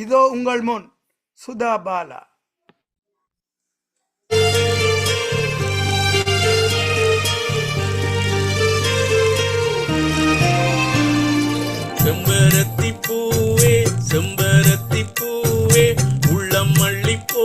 இதோ உங்கள் முன் சுதா பாலா. செம்பரத்தி பூவே செம்பரத்தி பூவே உள்ளம் மல்லி போ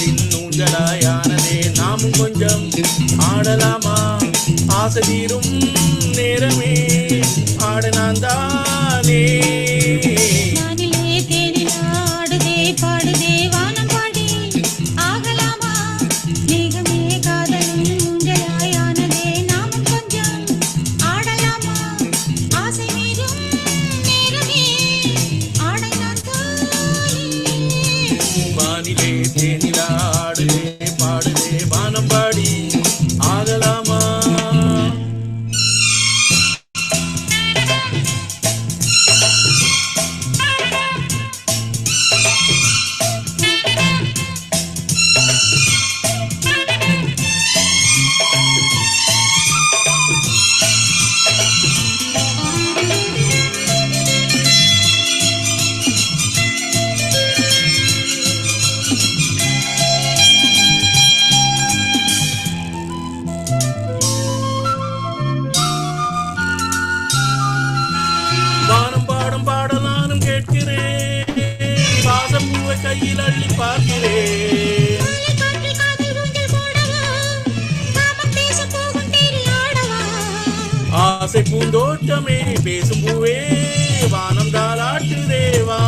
ஆடலின் ஊஞ்சலாயானதே நாமும் கொஞ்சம் ஆடலாமா? ஆசை தீரும் நேரமே. ஆட দিলে নিলাম ஆசை பூந்தோட்டமே பேசும் பூவே வானம் தாளாட்டு தேவா.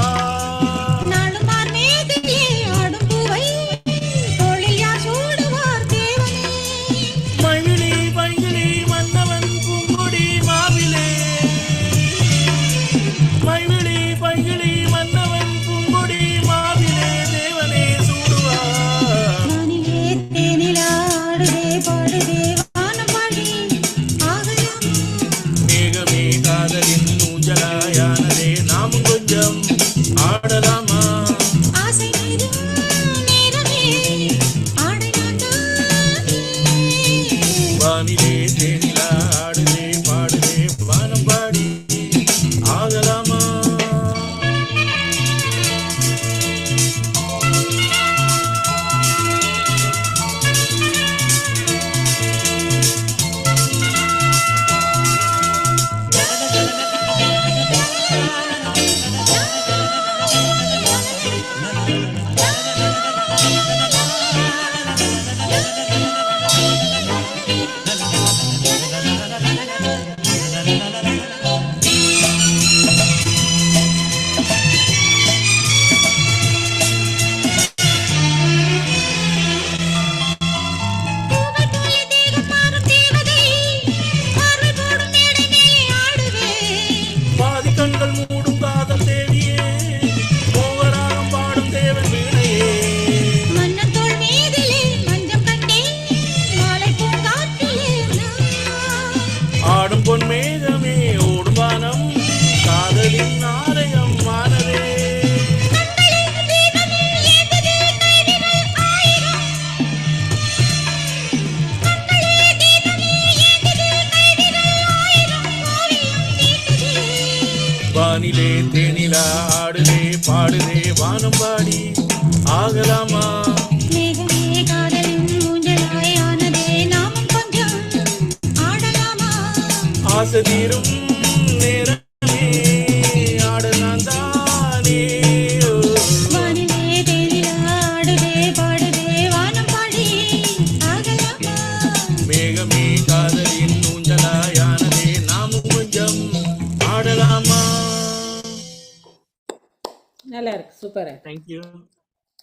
தேங்க்யூ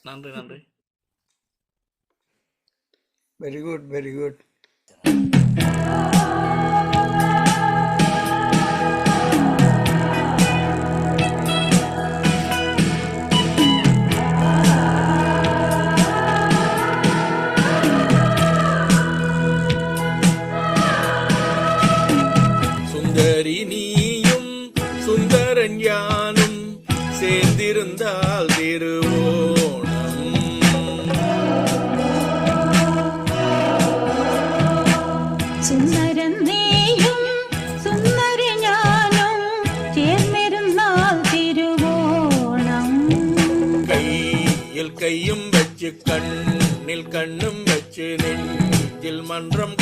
நன்றி நன்றி வெரி குட் வெரி குட் என்றும்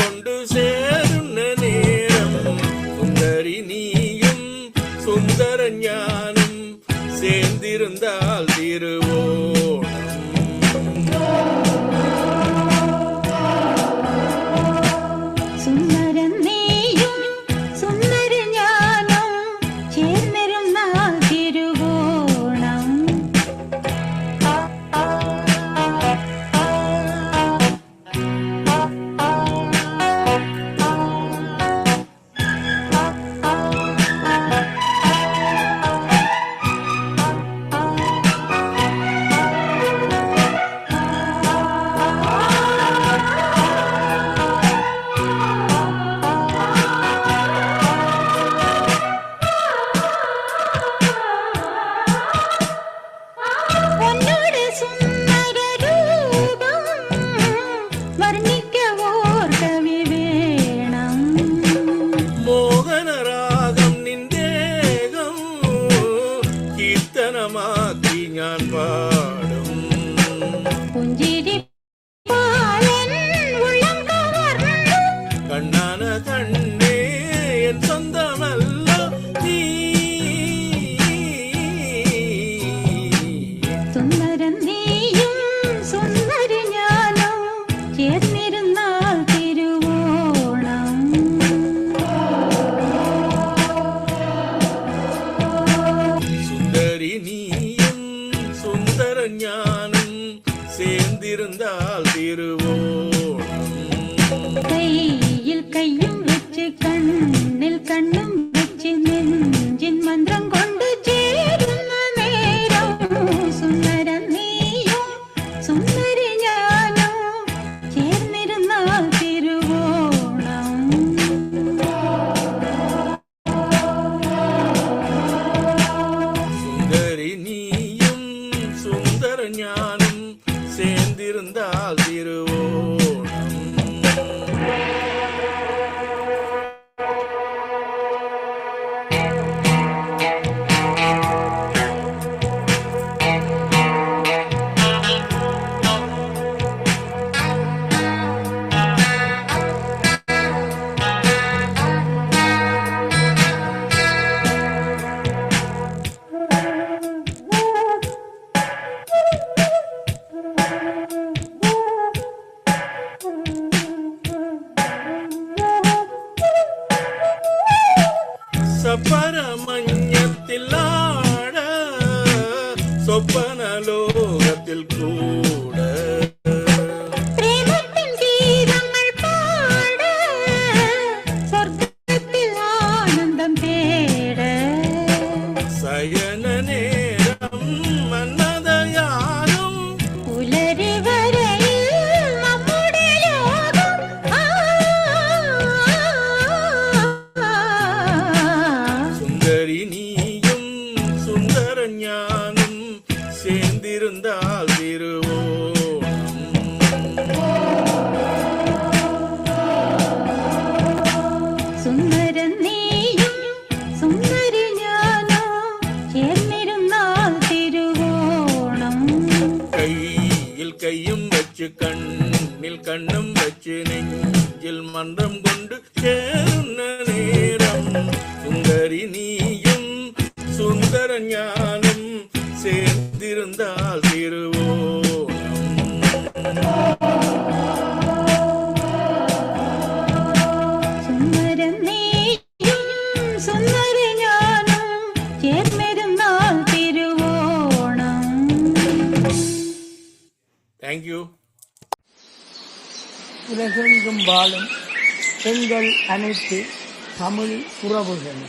தரித்தனமாக்கி ஞான் பாட இருந்திருந்தார் வந்தால் தீருவோம் സുന്ദരം നീയും സുന്ദരി ഞാനോ ചേർന്നിരുന്നാൽ തിരുവോണം. കയ്യിൽ കയ്യും വെച്ച് കണ്ണിൽ കണ്ണും വെച്ച് നെഞ്ചിൽ മന്ത്രം കൊണ്ട് ചേർന്ന നേരം സുന്ദരി നീയും സുന്ദര ഞാൻ ஆளும் பெண்கள் அனைத்து தமிழ் உறவுகள்